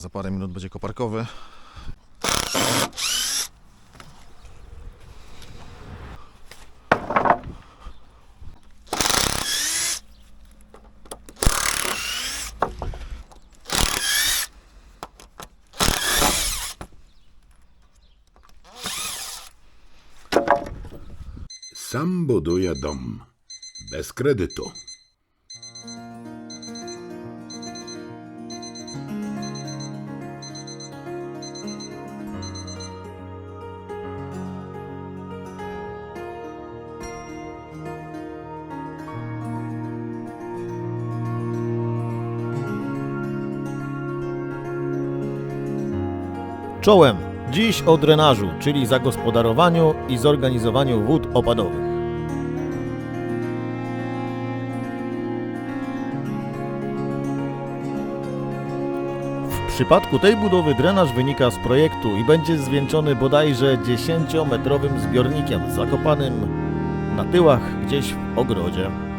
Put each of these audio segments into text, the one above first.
Za parę minut będzie koparkowy. Sam buduje dom. Bez kredytu. Czołem! Dziś o drenażu, czyli zagospodarowaniu i zorganizowaniu wód opadowych. W przypadku tej budowy drenaż wynika z projektu i będzie zwieńczony bodajże 10-metrowym zbiornikiem zakopanym na tyłach gdzieś w ogrodzie.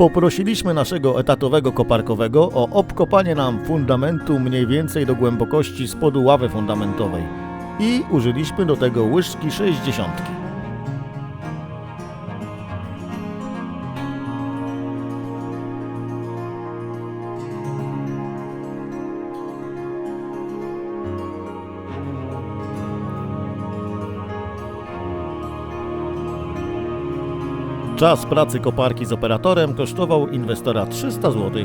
Poprosiliśmy naszego etatowego koparkowego o obkopanie nam fundamentu mniej więcej do głębokości spodu ławy fundamentowej i użyliśmy do tego łyżki 60. Czas pracy koparki z operatorem kosztował inwestora 300 zł.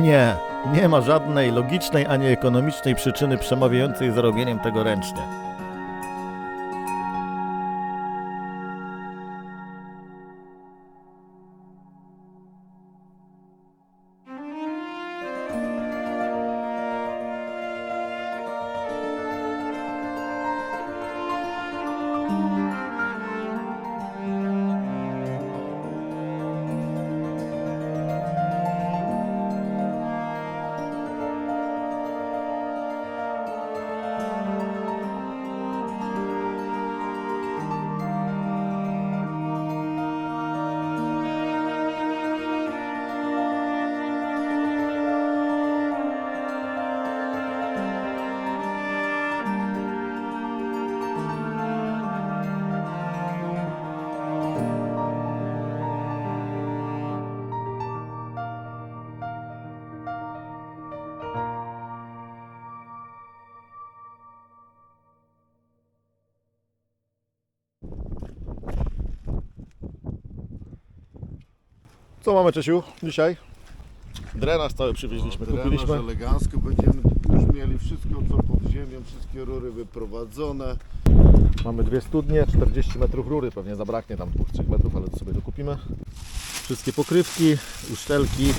Nie, nie ma żadnej logicznej ani ekonomicznej przyczyny przemawiającej za robieniem tego ręcznie. Co mamy Czesiu dzisiaj? Drenaż cały przywieźliśmy, kupiliśmy. Drenaż elegancko będziemy już mieli wszystko co pod ziemią, wszystkie rury wyprowadzone. Mamy dwie studnie, 40 metrów rury, pewnie zabraknie tam 2-3 metrów, ale to sobie dokupimy. Wszystkie pokrywki, uszczelki.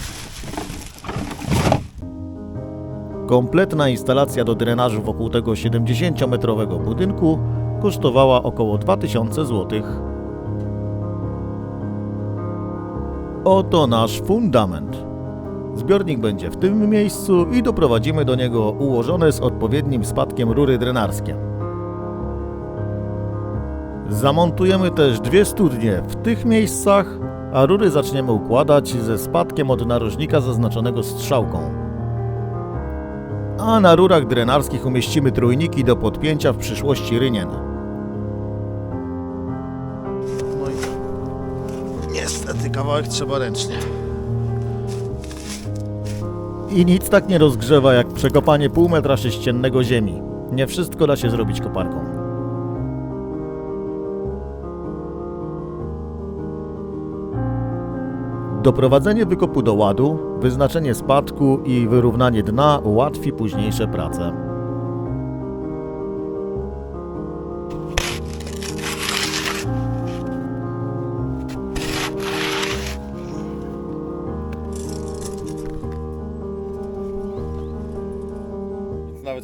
Kompletna instalacja do drenażu wokół tego 70-metrowego budynku kosztowała około 2000 zł. Oto nasz fundament. Zbiornik będzie w tym miejscu i doprowadzimy do niego ułożone z odpowiednim spadkiem rury drenarskie. Zamontujemy też dwie studnie w tych miejscach, a rury zaczniemy układać ze spadkiem od narożnika zaznaczonego strzałką a na rurach drenarskich umieścimy trójniki do podpięcia w przyszłości rynien. Kawałek trzeba ręcznie. I nic tak nie rozgrzewa jak przekopanie pół metra sześciennego ziemi. Nie wszystko da się zrobić koparką. Doprowadzenie wykopu do ładu, wyznaczenie spadku i wyrównanie dna ułatwi późniejsze prace.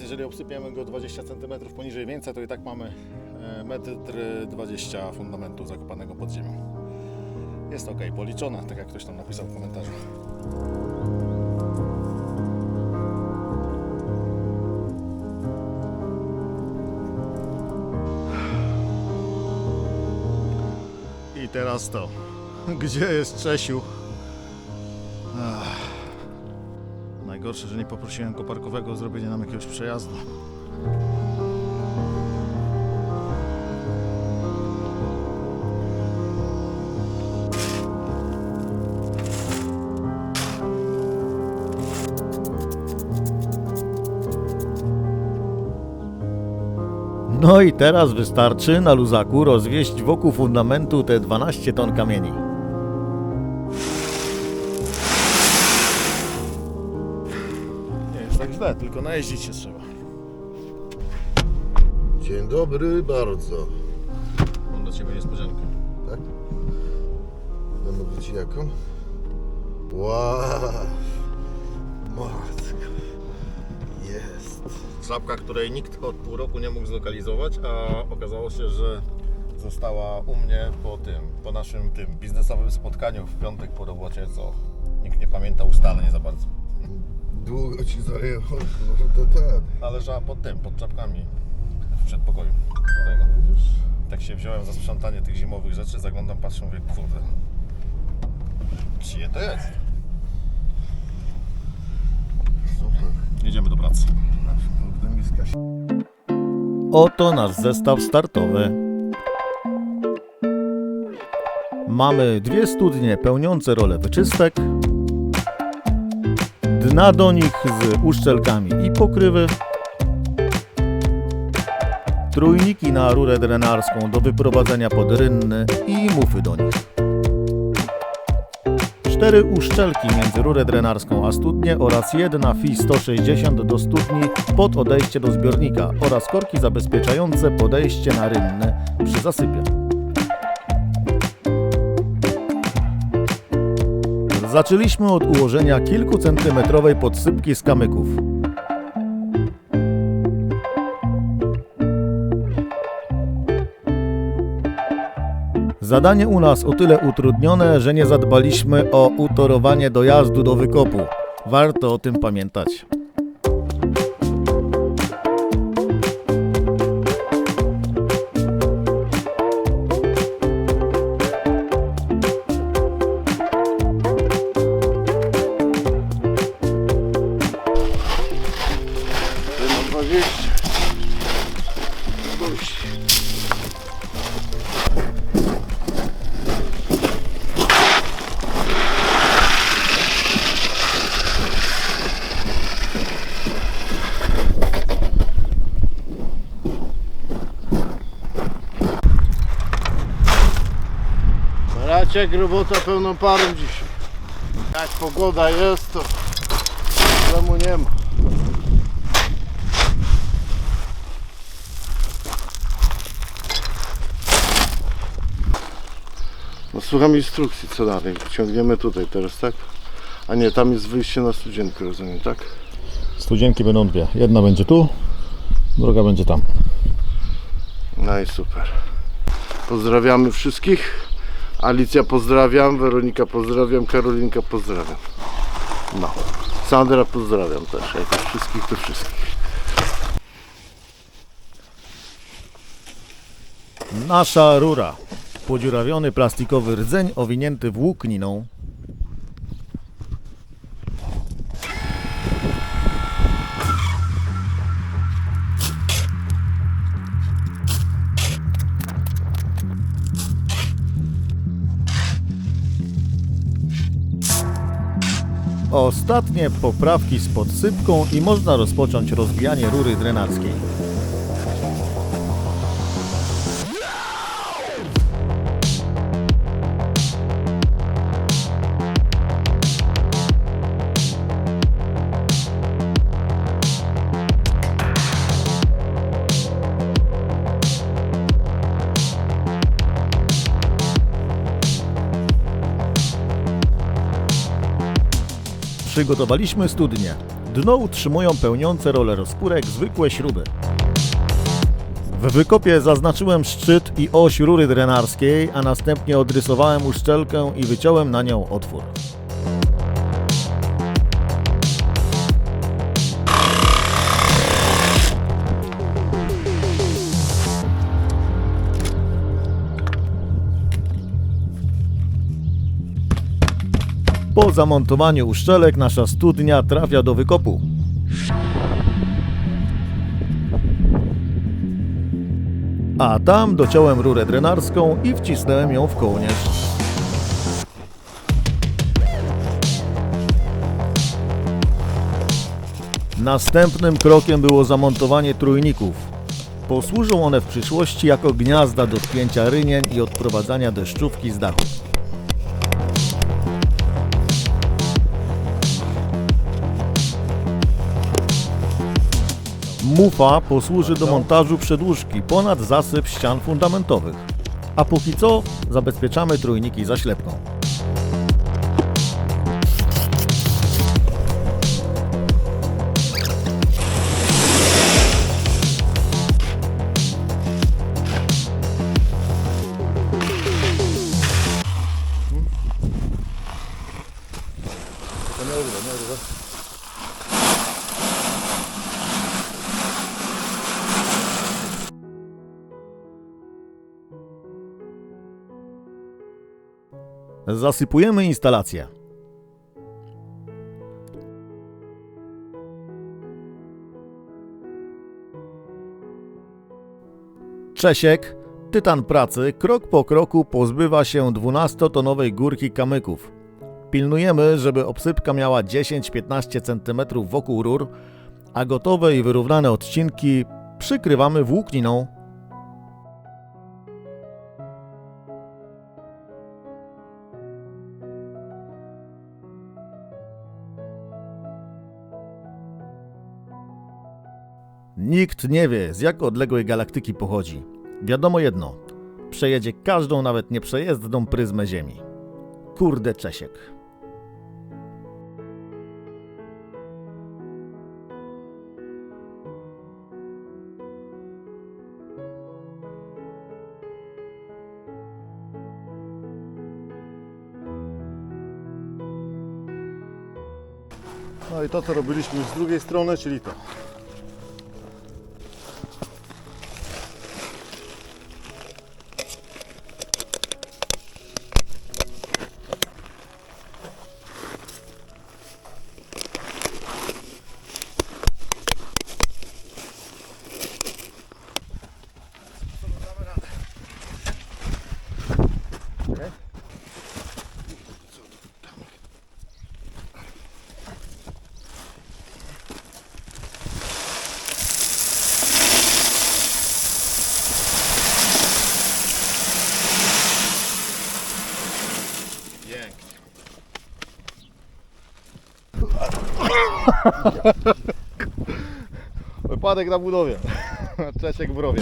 Jeżeli obsypiemy go 20 cm poniżej wieńca, to i tak mamy e, metr 20 fundamentu zakopanego pod ziemią. Jest ok, policzone, tak jak ktoś tam napisał w komentarzu. I teraz to. Gdzie jest Czesiu? Najgorsze, że nie poprosiłem koparkowego o zrobienie nam jakiegoś przejazdu. No i teraz wystarczy na luzaku rozwieść wokół fundamentu te 12 ton kamieni. Tylko najeździć się trzeba. Dzień dobry bardzo. Mam do Ciebie niespodziankę. Tak? Ja mówię ci jaką? Wow. Matko. Jest. Czapka, której nikt od pół roku nie mógł zlokalizować, a okazało się, że została u mnie po tym, po naszym tym biznesowym spotkaniu w piątek po robocie, co nikt nie pamięta ustaleń za bardzo. Długo ci zajęło. No to tak. Ale leżała pod tym, pod czapkami w przedpokoju. Tego. Tak się wziąłem za sprzątanie tych zimowych rzeczy, zaglądam, patrzę, mówię, kurde, czyje to jest? Super. Jedziemy do pracy. Kurde, miska się. Oto nasz zestaw startowy. Mamy dwie studnie pełniące rolę wyczystek, dna do nich z uszczelkami i pokrywy, trójniki na rurę drenarską do wyprowadzenia pod rynny i mufy do nich. Cztery uszczelki między rurę drenarską a studnię oraz jedna FI 160 do studni pod odejście do zbiornika oraz korki zabezpieczające podejście na rynne przy zasypie. Zaczęliśmy od ułożenia kilkucentymetrowej podsypki z kamyków. Zadanie u nas o tyle utrudnione, że nie zadbaliśmy o utorowanie dojazdu do wykopu. Warto o tym pamiętać. Raciek, robota pełną parą dzisiaj. Jak pogoda jest, to problemu nie ma. No słucham instrukcji, co dalej. Ciągniemy tutaj teraz, tak? A nie, tam jest wyjście na studzienkę, rozumiem, tak? Studzienki będą dwie. Jedna będzie tu, druga będzie tam. No i super. Pozdrawiamy wszystkich. Alicja pozdrawiam, Weronika pozdrawiam, Karolinka pozdrawiam. No. Sandra pozdrawiam też, jak już wszystkich to wszystkich. Nasza rura. Podziurawiony plastikowy rdzeń owinięty włókniną. Ostatnie poprawki z podsypką i można rozpocząć rozbijanie rury drenarskiej. Przygotowaliśmy studnię. Dno utrzymują pełniące rolę rozpórek zwykłe śruby. W wykopie zaznaczyłem szczyt i oś rury drenarskiej, a następnie odrysowałem uszczelkę i wyciąłem na nią otwór. Po zamontowaniu uszczelek nasza studnia trafia do wykopu. A tam dociąłem rurę drenarską i wcisnąłem ją w kołnierz. Następnym krokiem było zamontowanie trójników. Posłużą one w przyszłości jako gniazda do wpięcia rynień i odprowadzania deszczówki z dachu. Mufa posłuży do montażu przedłużki ponad zasyp ścian fundamentowych. A póki co zabezpieczamy trójniki zaślepką. Zasypujemy instalację. Czesiek, tytan pracy, krok po kroku pozbywa się 12-tonowej górki kamyków. Pilnujemy, żeby obsypka miała 10-15 cm wokół rur, a gotowe i wyrównane odcinki przykrywamy włókniną. Nikt nie wie, z jak odległej galaktyki pochodzi. Wiadomo jedno: przejedzie każdą, nawet nieprzejezdną pryzmę Ziemi. Kurde Czesiek. No i to, co robiliśmy z drugiej strony, czyli to. Wypadek na budowie. Czesiek w rowie.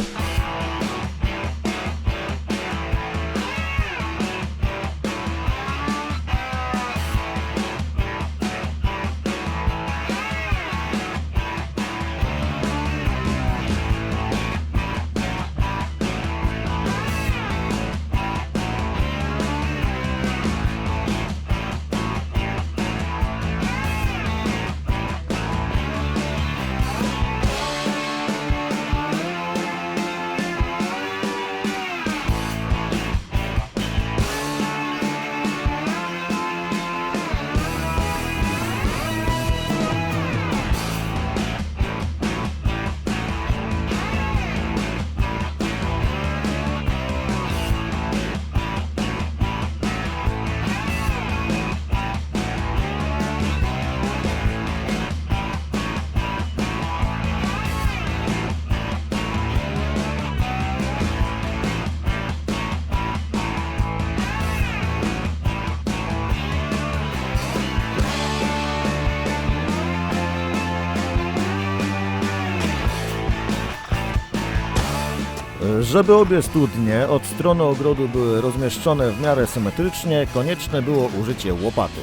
Żeby obie studnie od strony ogrodu były rozmieszczone w miarę symetrycznie, konieczne było użycie łopaty.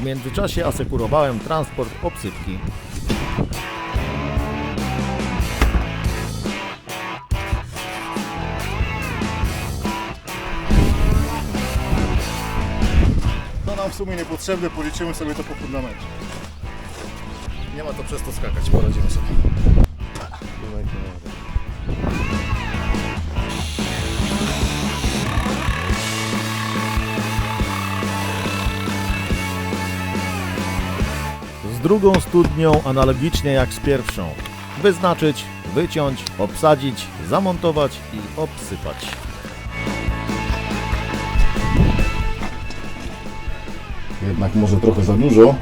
W międzyczasie asekurowałem transport obsypki. To nam w sumie niepotrzebne, policzymy sobie to po fundamencie. Nie ma to przez to skakać, poradzimy sobie. Z drugą studnią analogicznie jak z pierwszą. Wyznaczyć, wyciąć, obsadzić, zamontować i obsypać. Jednak może trochę za dużo.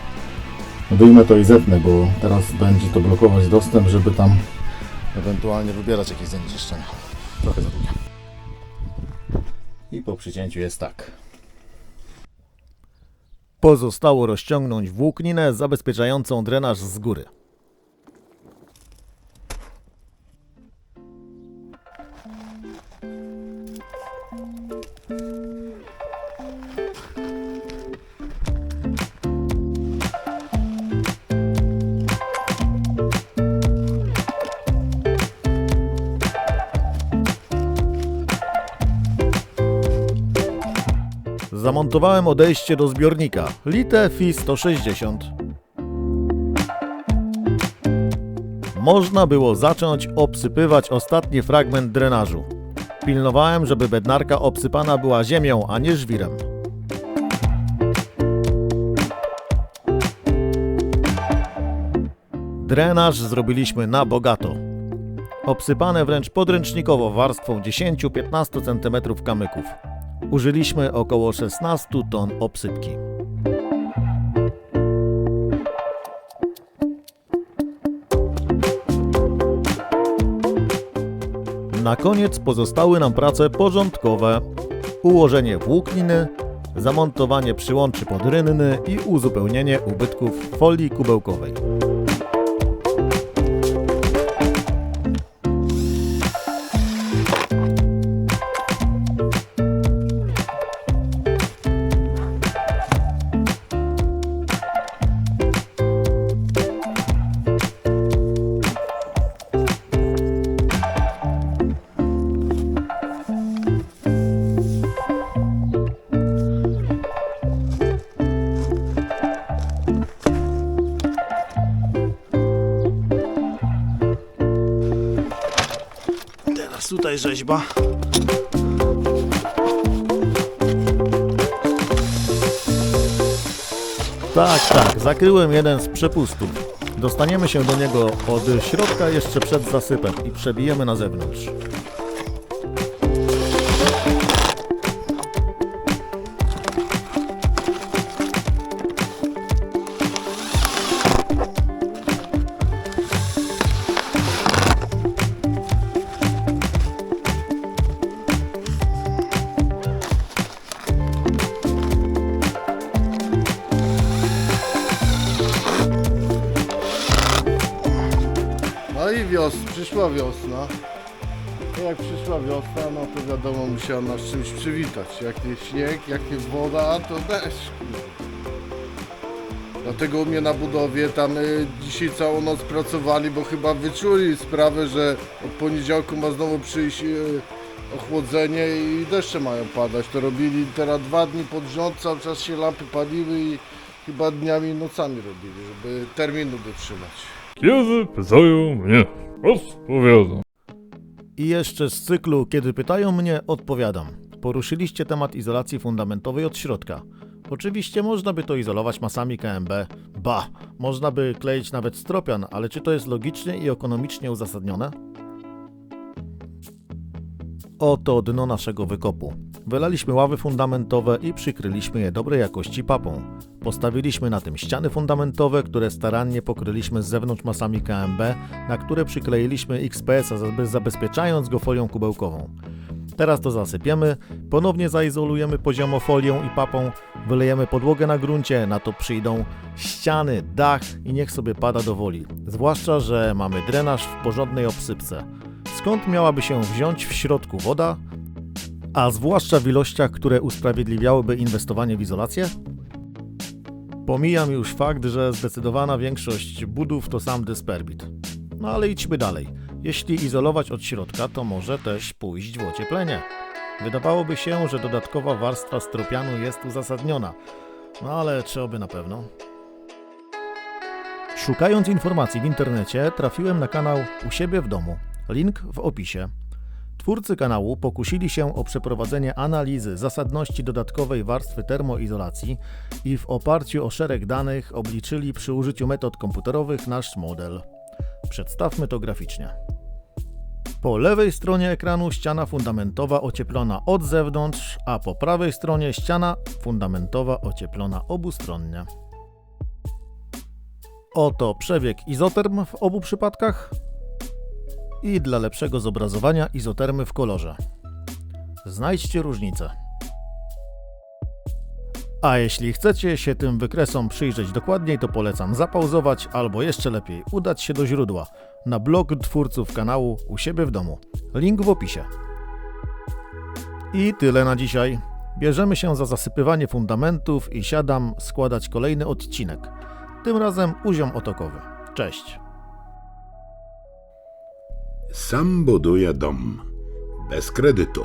Wyjmę to i zetnę, bo teraz będzie to blokować dostęp, żeby tam ewentualnie wybierać jakieś zanieczyszczenia. Trochę za długie. I po przycięciu jest tak. Pozostało rozciągnąć włókninę zabezpieczającą drenaż z góry. Zamontowałem odejście do zbiornika Lite Fi 160. Można było zacząć obsypywać ostatni fragment drenażu. Pilnowałem, żeby bednarka obsypana była ziemią, a nie żwirem. Drenaż zrobiliśmy na bogato. Obsypane wręcz podręcznikowo warstwą 10-15 cm kamyków. Użyliśmy około 16 ton obsypki. Na koniec pozostały nam prace porządkowe. Ułożenie włókniny, zamontowanie przyłączy pod rynny i uzupełnienie ubytków folii kubełkowej. Rzeźba. Tak, tak, zakryłem jeden z przepustów. Dostaniemy się do niego od środka jeszcze przed zasypem i przebijemy na zewnątrz. Przyszła wiosna. No jak przyszła wiosna, no to wiadomo, musiała nas czymś przywitać. Jak nie śnieg, jak nie woda, to deszcz. Dlatego u mnie na budowie tam y, dzisiaj całą noc pracowali, bo chyba wyczuli sprawę, że od poniedziałku ma znowu przyjść y, ochłodzenie i deszcze mają padać. To robili teraz dwa dni pod rząd, cały czas się lampy paliły i chyba dniami i nocami robili, żeby terminu dotrzymać. Kiedy pytają mnie, odpowiadam. I jeszcze z cyklu Kiedy pytają mnie, odpowiadam. Poruszyliście temat izolacji fundamentowej od środka. Oczywiście można by to izolować masami KMB. Ba, można by kleić nawet stropian, ale czy to jest logicznie i ekonomicznie uzasadnione? Oto dno naszego wykopu. Wylaliśmy ławy fundamentowe i przykryliśmy je dobrej jakości papą. Postawiliśmy na tym ściany fundamentowe, które starannie pokryliśmy z zewnątrz masami KMB, na które przykleiliśmy XPS, zabe- zabezpieczając go folią kubełkową. Teraz to zasypiemy, ponownie zaizolujemy poziomo folią i papą, wylejemy podłogę na gruncie, na to przyjdą ściany, dach i niech sobie pada do woli. Zwłaszcza, że mamy drenaż w porządnej obsypce. Skąd miałaby się wziąć w środku woda? A zwłaszcza w ilościach, które usprawiedliwiałyby inwestowanie w izolację? Pomijam już fakt, że zdecydowana większość budów to sam dysperbit. No ale idźmy dalej. Jeśli izolować od środka, to może też pójść w ocieplenie. Wydawałoby się, że dodatkowa warstwa stropianu jest uzasadniona, No ale trzeba by na pewno. Szukając informacji w internecie, trafiłem na kanał U siebie w domu. Link w opisie. Twórcy kanału pokusili się o przeprowadzenie analizy zasadności dodatkowej warstwy termoizolacji i w oparciu o szereg danych obliczyli przy użyciu metod komputerowych nasz model. Przedstawmy to graficznie. Po lewej stronie ekranu ściana fundamentowa ocieplona od zewnątrz, a po prawej stronie ściana fundamentowa ocieplona obustronnie. Oto przebieg izoterm w obu przypadkach i dla lepszego zobrazowania izotermy w kolorze. Znajdźcie różnicę. A jeśli chcecie się tym wykresom przyjrzeć dokładniej, to polecam zapauzować albo jeszcze lepiej udać się do źródła na blog twórców kanału u siebie w domu. Link w opisie. I tyle na dzisiaj. Bierzemy się za zasypywanie fundamentów i siadam składać kolejny odcinek. Tym razem uziom otokowy. Cześć. Sam buduje dom. Bez kredytu.